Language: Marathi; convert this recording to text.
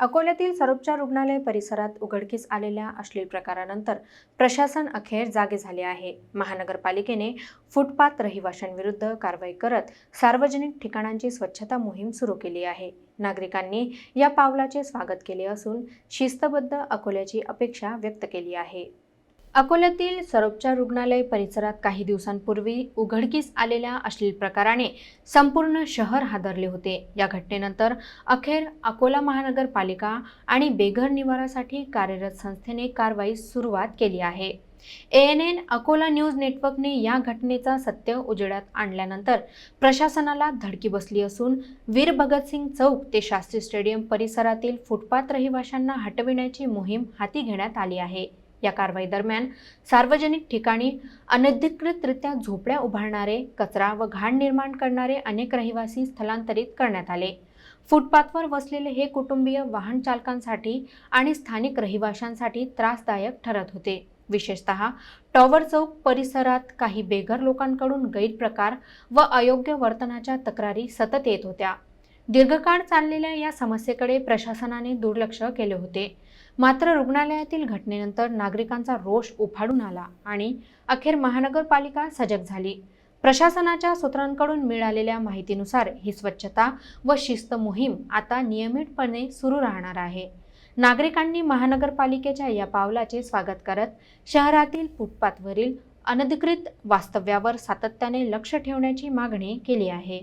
अकोल्यातील सरोपचार रुग्णालय परिसरात उघडकीस आलेल्या अश्लील प्रकारानंतर प्रशासन अखेर जागे झाले आहे. महानगरपालिकेने फुटपाथ रहिवाशांविरुद्ध कारवाई करत सार्वजनिक ठिकाणांची स्वच्छता मोहीम सुरू केली आहे. नागरिकांनी या पावलाचे स्वागत केले असून शिस्तबद्ध अकोल्याची अपेक्षा व्यक्त केली आहे. अकोल्यातील सरोपचार रुग्णालय परिसरात काही दिवसांपूर्वी उघडकीस आलेल्या अश्लील प्रकाराने संपूर्ण शहर हादरले होते. या घटनेनंतर अखेर अकोला महानगरपालिका आणि बेघर निवारासाठी कार्यरत संस्थेने कारवाई सुरुवात केली आहे. A N N Akola news नेटवर्कने या घटनेचा सत्य उजेडात आणल्यानंतर प्रशासनाला धडकी बसली असून वीर भगतसिंग चौक ते शास्त्री स्टेडियम परिसरातील फुटपाथ रहिवाशांना हटविण्याची मोहीम हाती घेण्यात आली आहे. या कारवाई दरम्यान सार्वजनिक ठिकाणी अनधिकृतरित्या झोपड्या उभारणारे कचरा व घाण निर्माण करणारे अनेक रहिवासी स्थलांतरित करण्यात आले. फुटपाथवर वसलेले हे कुटुंबीय वाहन चालकांसाठी आणि स्थानिक रहिवाशांसाठी त्रासदायक ठरत होते. विशेषतः टॉवर चौक परिसरात काही बेघर लोकांकडून गैरप्रकार व अयोग्य वर्तनाच्या तक्रारी सतत येत होत्या. दीर्घकाळ चाललेल्या या समस्येकडे प्रशासनाने दुर्लक्ष केले होते. मात्र रुग्णालयातील घटनेनंतर नागरिकांचा रोष उफाडून आला आणि अखेर महानगरपालिका सजग झाली. प्रशासनाच्या सूत्रांकडून मिळालेल्या माहितीनुसार ही स्वच्छता व शिस्त मोहीम आता नियमितपणे सुरू राहणार आहे. नागरिकांनी महानगरपालिकेच्या या पावलाचे स्वागत करत शहरातील फुटपाथवरील अनधिकृत वास्तव्यावर सातत्याने लक्ष ठेवण्याची मागणी केली आहे.